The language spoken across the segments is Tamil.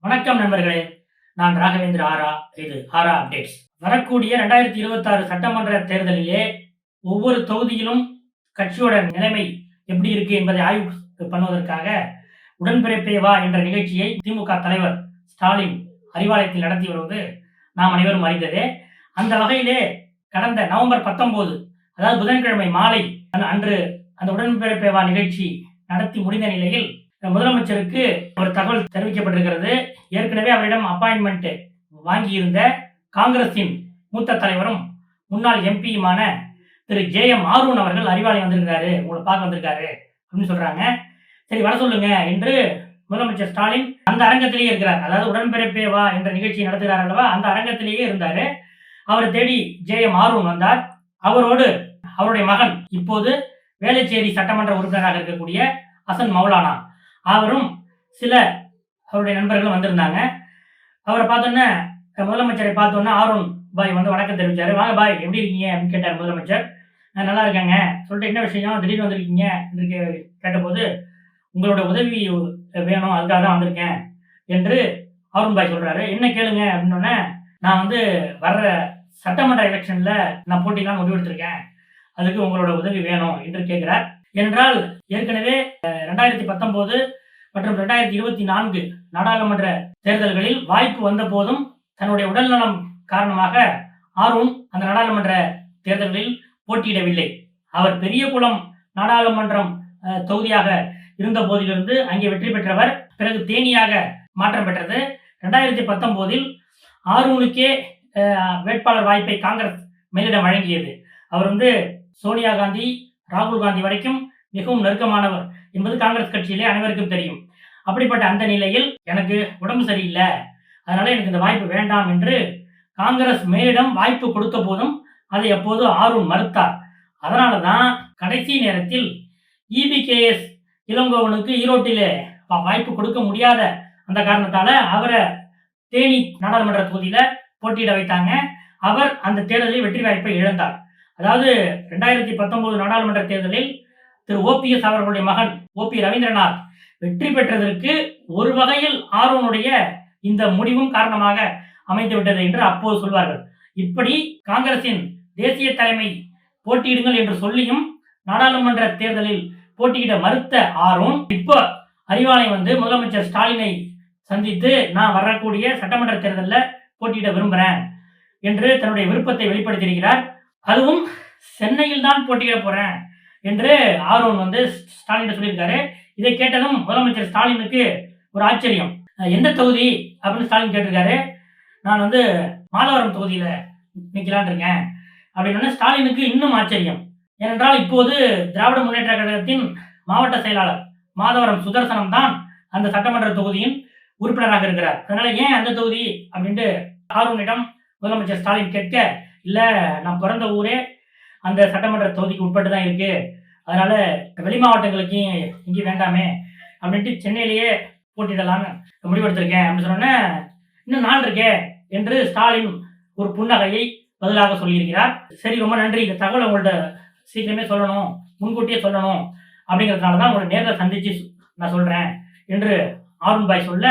வணக்கம் நண்பர்களே. நான் ராகவேந்திர ஆரா இது ஆரா அப்டேட்ஸ். வரக்கூடிய ரெண்டாயிரத்தி இருபத்தாறு சட்டமன்ற தேர்தலிலே ஒவ்வொரு தொகுதியிலும் கட்சியோட நிலைமை எப்படி இருக்கு என்பதை ஆய்வு பண்ணுவதற்காக உடன்பிறப்பே வா என்ற நிகழ்ச்சியை திமுக தலைவர் ஸ்டாலின் அறிவாலயத்தில் நடத்தி வருவது நாம் அனைவரும் அறிந்ததே. அந்த வகையிலே கடந்த நவம்பர் பத்தொன்பது அதாவது புதன்கிழமை மாலை அன்று- அன்று அந்த உடன்பிறப்பே வா நிகழ்ச்சி நடத்தி முடிந்த நிலையில் முதலமைச்சருக்கு ஒரு தகவல் தெரிவிக்கப்பட்டிருக்கிறது. ஏற்கனவே அவரிடம் அப்பாயின்மெண்ட் வாங்கியிருந்த காங்கிரசின் மூத்த தலைவரும் முன்னாள் எம்பியுமான திரு ஜே எம் ஆர்வன் அவர்கள் அறிவாலயம் வந்திருக்காரு உங்களை பார்க்க வந்திருக்காரு அப்படின்னு சொல்றாங்க. சரி வர சொல்லுங்க என்று முதலமைச்சர் ஸ்டாலின் அந்த அரங்கத்திலேயே இருக்கிறார். அதாவது உடன்பிறப்பே வா என்ற நிகழ்ச்சி நடத்துகிறார் அல்லவா? அந்த அரங்கத்திலேயே இருந்தார். அவரை தேடி ஜே எம் ஆர்வன் வந்தார். அவரோடு அவருடைய மகன் இப்போது வேலைச்சேரி சட்டமன்ற உறுப்பினராக இருக்கக்கூடிய அசன் மௌலானா அவரும் சில அவருடைய நண்பர்களும் வந்திருந்தாங்க. அவரை பார்த்தோன்னே முதலமைச்சரை பார்த்தோன்னே ஆர்வன் பாய் வந்து வணக்கம் தெரிவித்தார் வாங்க பாய் எப்படி இருக்கீங்க? அப்படின்னு கேட்டார் முதலமைச்சர். "நான் நல்லா இருக்கேங்க. சொல்லிட்டு என்ன விஷயம்? திடீர்னு வந்திருக்கீங்க? என்று கே- கேட்டபோது உங்களோட உதவி வேணும். அதுக்காக தான் வந்திருக்கேன். என்று அருண் பாய் சொல்கிறாரு என்ன கேளுங்க? அப்படின்னோடனே நான் வந்து வர்ற சட்டமன்ற எலெக்ஷனில் நான் போட்டிலாம் முடிவெடுத்திருக்கேன். அதுக்கு உங்களோட உதவி வேணும். என்று கேட்குறார் என்றால் ஏற்கனவே ரெண்டாயிரத்தி பத்தொன்பது மற்றும் ரெண்டாயிரத்தி இருபத்தி நான்கு நாடாளுமன்ற தேர்தல்களில் வாய்ப்பு வந்த போதும் தன்னுடைய உடல்நலம் காரணமாக ஆர்வம் அந்த நாடாளுமன்ற தேர்தல்களில் போட்டியிடவில்லை. அவர் பெரியகுளம் நாடாளுமன்றம் தொகுதியாக இருந்த போதிலிருந்து அங்கே வெற்றி பெற்றவர். பிறகு தேனியாக மாற்றம் பெற்றது. ரெண்டாயிரத்தி பத்தொன்பதில் ஆர்வனுக்கே வேட்பாளர் வாய்ப்பை காங்கிரஸ் மேலிடம் வழங்கியது. அவர் வந்து சோனியா காந்தி ராகுல் காந்தி வரைக்கும் மிகவும் நெருக்கமானவர் என்பது காங்கிரஸ் கட்சியிலே அனைவருக்கும் தெரியும். அப்படிப்பட்ட அந்த நிலையில் எனக்கு உடம்பு சரியில்லை. அதனால எனக்கு இந்த வாய்ப்பு வேண்டாம் என்று காங்கிரஸ் மேலிடம் வாய்ப்பு கொடுத்த போதும் அதை எப்போது ஆர்வம் மறுத்தார். அதனால தான் கடைசி நேரத்தில் இபிகேஎஸ் இளங்கோவனுக்கு ஈரோட்டிலே வா- வாய்ப்பு கொடுக்க முடியாத அந்த காரணத்தால அவரை தேனி நாடாளுமன்ற தொகுதியில போட்டியிட வைத்தாங்க. அவர் அந்த தேர்தலில் வெற்றி வாய்ப்பை இழந்தார். அதாவது ரெண்டாயிரத்தி பத்தொன்பது நாடாளுமன்ற தேர்தலில் திரு ஓபிஎஸ் அவர்களுடைய மகன் ஓபி ரவீந்திரநாத் வெற்றி பெற்றதற்கு ஒரு வகையில் ஆர்வனுடைய இந்த முடிவும் காரணமாக அமைந்துவிட்டது என்று அப்போது சொல்வார்கள். இப்படி காங்கிரசின் தேசிய தலைமை போட்டியிடுங்கள் என்று சொல்லியும் நாடாளுமன்ற தேர்தலில் போட்டியிட மறுத்த ஆர்வம் இப்போ அறிவாலயம் வந்து முதலமைச்சர் ஸ்டாலினை சந்தித்து நான் வரக்கூடிய சட்டமன்ற தேர்தலில் போட்டியிட விரும்புகிறேன் என்று தன்னுடைய விருப்பத்தை வெளிப்படுத்தியிருக்கிறார். அதுவும் சென்னையில் தான் போட்டியிட போறேன். என்று ஆர்வன் வந்து ஸ்டாலின் சொல்லியிருக்காரு. இதை கேட்டதும் முதலமைச்சர் ஸ்டாலினுக்கு ஒரு ஆச்சரியம். எந்த தொகுதி அப்படின்னு ஸ்டாலின் கேட்டிருக்காரு. நான் வந்து மாதவரம் தொகுதியில நிக்கலான் இருக்கேன் அப்படின்னு ஸ்டாலினுக்கு இன்னும் ஆச்சரியம். ஏனென்றால் இப்போது திராவிட முன்னேற்ற கழகத்தின் மாவட்ட செயலாளர் மாதவரம் சுதர்சனம் தான் அந்த சட்டமன்ற தொகுதியின் உறுப்பினராக இருக்கிறார். அதனால ஏன் அந்த தொகுதி அப்படின்ட்டு ஆர்வனிடம் முதலமைச்சர் ஸ்டாலின் கேட்க இல்ல நான் பிறந்த ஊரே அந்த சட்டமன்ற தொகுதிக்கு உட்பட்டு தான் இருக்கு. அதனால வெளி மாவட்டங்களுக்கு இங்கே வேண்டாமே அப்படின்ட்டு சென்னையிலேயே போட்டிடலான்னு முடிவெடுத்திருக்கேன். அப்படின்னு சொன்னோன்னே இன்னும் நாள் இருக்கே என்று ஸ்டாலின் ஒரு புன்னகையை பதிலாக சொல்லியிருக்கிறார். சரி ரொம்ப நன்றி. இந்த தகவலை உங்கள்கிட்ட சீக்கிரமே சொல்லணும் முன்கூட்டியே சொல்லணும். அப்படிங்கிறதுனால தான் உங்களை நேரில் சந்திச்சு நான் சொல்கிறேன் என்று ஆருண் பாய் சொல்ல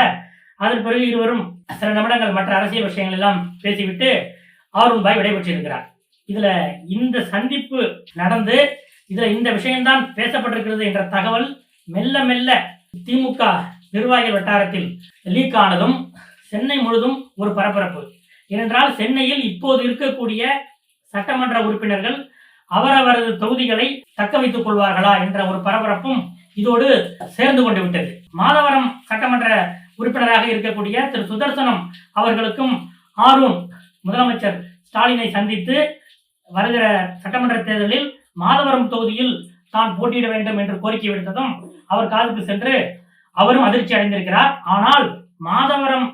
அதன் பிறகு இருவரும் சில நிமிடங்கள் மற்ற அரசியல் விஷயங்கள் எல்லாம் பேசிவிட்டு ஆருண் பாய் விடைபெற்றிருக்கிறார். இதுல இந்த சந்திப்பு நடந்து இதுல இந்த விஷயம்தான் பேசப்பட்டிருக்கிறது என்ற தகவல் மெல்ல மெல்ல திமுக நிர்வாகிகள் வட்டாரத்தில் லீக் ஆனதும் சென்னை முழுதும் ஒரு பரபரப்பு. ஏனென்றால் சென்னையில் இப்போது இருக்கக்கூடிய சட்டமன்ற உறுப்பினர்கள் அவரவரது தொகுதிகளை தக்க வைத்துக் கொள்வார்களா என்ற ஒரு பரபரப்பும் இதோடு சேர்ந்து கொண்டு விட்டது. மாதவரம் சட்டமன்ற உறுப்பினராக இருக்கக்கூடிய திரு சுதர்சனம் அவர்களுக்கும் ஆர்வம் முதலமைச்சர் ஸ்டாலினை சந்தித்து வருகிற சட்டமன்ற தேர்தலில் மாதவரம் தொகுதியில் தான் போட்டியிட வேண்டும் என்று கோரிக்கை விடுத்ததும் அவர் காதுக்கு சென்று அவரும் அதிர்ச்சி அடைந்திருக்கிறார். ஆனால் மாதவரம்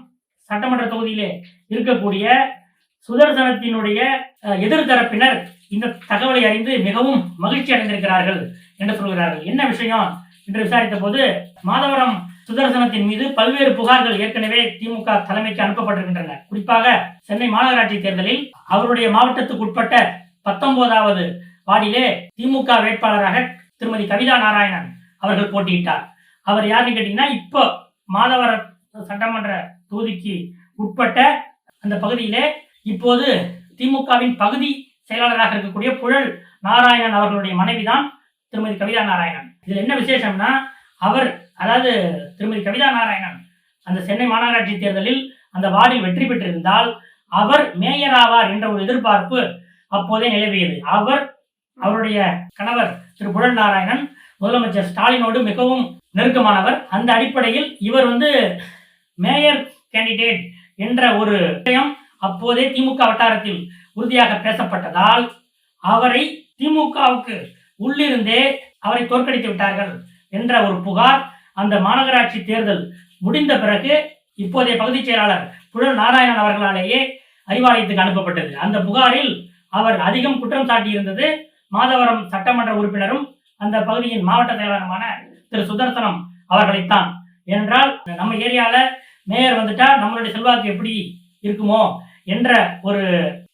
சட்டமன்ற தொகுதியிலே இருக்கக்கூடிய சுதர்சனத்தினுடைய அஹ், எதிர்தரப்பினர் இந்த தகவலை அறிந்து மிகவும் மகிழ்ச்சி அடைந்திருக்கிறார்கள் என்று சொல்கிறார்கள். என்ன விஷயம் என்று விசாரித்த போது மாதவரம் சுதர்சனத்தின் மீது பல்வேறு புகார்கள் ஏற்கனவே திமுக தலைமைக்கு அனுப்பப்பட்டிருக்கின்றன. குறிப்பாக சென்னை மாநகராட்சி தேர்தலில் அவருடைய மாவட்டத்துக்கு உட்பட்ட பத்தொன்பதாவது வார்டிலே திமுக வேட்பாளராக திருமதி கவிதா நாராயணன் அவர்கள் போட்டியிட்டார். அவர் யாருன்னு கேட்டீங்கன்னா இப்போ மாதவர சட்டமன்ற தொகுதிக்கு உட்பட்ட அந்த பகுதியிலே இப்போது திமுகவின் பகுதி செயலாளராக இருக்கக்கூடிய புழல் நாராயணன் அவர்களுடைய மனைவிதான் திருமதி கவிதா நாராயணன். இதுல என்ன விசேஷம்னா அவர் அதாவது திருமதி கவிதா நாராயணன் அந்த சென்னை மாநகராட்சி தேர்தலில் அந்த வார்டில் வெற்றி பெற்றிருந்தால் அவர் மேயர் ஆவார் என்ற ஒரு எதிர்பார்ப்பு அப்போதே நிலவியது. அவர் அவருடைய கணவர் திரு புழல் நாராயணன் முதலமைச்சர் ஸ்டாலினோடு மிகவும் நெருக்கமானவர். அந்த அடிப்படையில் இவர் வந்து மேயர் கேண்டிடேட் என்ற ஒரு விஷயம் அப்போதே திமுக வட்டாரத்தில் உறுதியாக பேசப்பட்டதால் அவரை திமுகவுக்கு உள்ளிருந்தே அவரை தோற்கடித்து விட்டார்கள் என்ற ஒரு புகார் அந்த மாநகராட்சி தேர்தல் முடிந்த பிறகு இப்போதைய பகுதிச் செயலாளர் புழல் நாராயணன் அவர்களாலேயே அறிவாலயத்துக்கு அனுப்பப்பட்டது. அந்த புகாரில் அவர் அதிகம் குற்றம் சாட்டியிருந்தது மாதவரம் சட்டமன்ற உறுப்பினரும் அந்த பகுதியின் மாவட்ட செயலாளருமான திரு சுதர்சனம் அவர்களைத்தான். ஏனென்றால் நம்ம ஏரியால மேயர் வந்துட்டா நம்மளுடைய செல்வாக்கு எப்படி இருக்குமோ என்ற ஒரு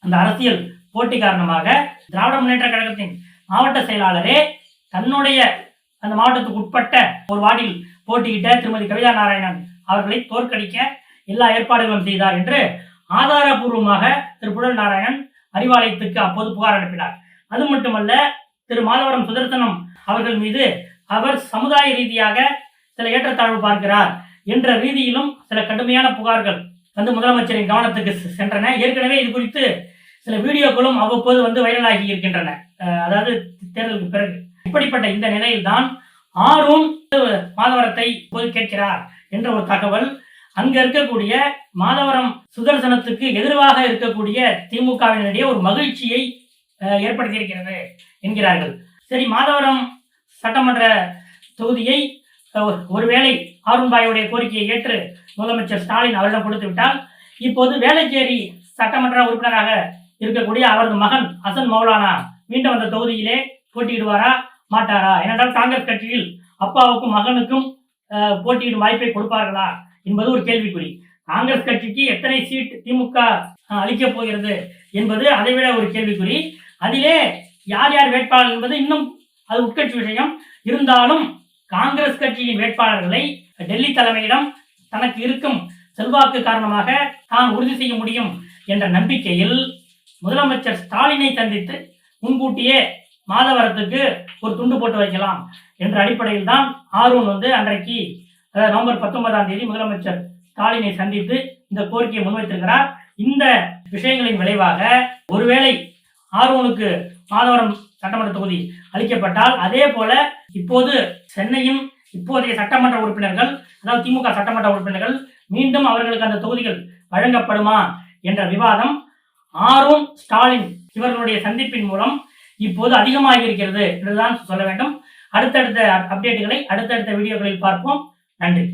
அந்த அரசியல் போட்டி காரணமாக திராவிட முன்னேற்ற கழகத்தின் மாவட்ட செயலாளரே தன்னுடைய அந்த மாவட்டத்துக்கு உட்பட்ட ஒரு வார்டில் போட்டியிட்ட திருமதி கவிதா நாராயணன் அவர்களை தோற்கடிக்க எல்லா ஏற்பாடுகளும் செய்தார் என்று ஆதாரபூர்வமாக திரு புழல் நாராயணன் அறிவாலயத்துக்கு அப்போது புகார் அனுப்பினார். அது மட்டுமல்ல திரு மாதவரம் சுதர்சனம் அவர்கள் மீது அவர் சமுதாய ரீதியாக சில ஏற்றத்தாழ்வு பார்க்கிறார் என்ற ரீதியிலும் சில கடுமையான புகார்கள் வந்து முதலமைச்சரின் கவனத்துக்கு செ- சென்றன. ஏற்கனவே இது குறித்து சில வீடியோக்களும் அவ்வப்போது வந்து வைரலாகி இருக்கின்றன. அதாவது தேர்தலுக்கு பிறகு. இப்படிப்பட்ட இந்த நிலையில்தான் ஆறும் மாதவரத்தை போது கேட்கிறார் என்ற ஒரு தகவல் அங்க இருக்கக்கூடிய மாதவரம் சுதர்சனத்துக்கு எதிர்வாக இருக்கக்கூடிய திமுகவினரிடையே ஒரு மகிழ்ச்சியை ஏற்படுத்தியிருக்கிறது என்கிறார்கள். சரி மாதவரம் சட்டமன்ற தொகுதியை ஒருவேளை ஆரும்பாயுடைய கோரிக்கையை ஏற்று முதலமைச்சர் ஸ்டாலின் அவரிடம் கொடுத்து விட்டால் இப்போது வேளச்சேரி சட்டமன்ற உறுப்பினராக இருக்கக்கூடிய அவரது மகன் அசன் மௌலானா மீண்டும் அந்த தொகுதியிலே போட்டியிடுவாரா மாட்டாரா? ஏனென்றால் காங்கிரஸ் கட்சியில் அப்பாவுக்கும் மகனுக்கும் போட்டியிடும் வாய்ப்பை கொடுப்பார்களா? என்பது ஒரு கேள்விக்குறி. காங்கிரஸ் கட்சிக்கு எத்தனை சீட் திமுக அளிக்க அளிக்கப் போகிறது என்பது அதைவிட ஒரு கேள்விக்குறி. அதிலே யார் யார் வேட்பாளர் என்பது இன்னும் அது உட்கட்சி விஷயம். இருந்தாலும் காங்கிரஸ் கட்சியின் வேட்பாளர்களை டெல்லி தலைமையிடம் தனக்கு இருக்கும் செல்வாக்கு காரணமாக தான் உறுதி செய்ய முடியும் என்ற நம்பிக்கையில் முதலமைச்சர் ஸ்டாலினை சந்தித்து முன்கூட்டியே மாதவரத்துக்கு ஒரு துண்டு போட்டு வைக்கலாம் என்ற அடிப்படையில் தான் ஆர்வன் வந்து அன்றைக்கு அதாவது நவம்பர் பத்தொன்பதாம் தேதி முதலமைச்சர் ஸ்டாலினை சந்தித்து இந்த கோரிக்கையை முன்வைத்திருக்கிறார். இந்த விஷயங்களின் விளைவாக ஒருவேளை ஆர்வனுக்கு மாதவரம் சட்டமன்ற தொகுதி அளிக்கப்பட்டால் அதே போல இப்போது சென்னையும் இப்போதைய சட்டமன்ற உறுப்பினர்கள் அதாவது திமுக சட்டமன்ற உறுப்பினர்கள் மீண்டும் அவர்களுக்கு அந்த தொகுதிகள் வழங்கப்படுமா என்ற விவாதம் ஆரோன் ஸ்டாலின் இவர்களுடைய சந்திப்பின் மூலம் இப்போது அதிகமாகி இருக்கிறது என்றுதான் சொல்ல வேண்டும். அடுத்தடுத்த அப்டேட்டுகளை அடுத்தடுத்த வீடியோக்களில் பார்ப்போம். நன்றி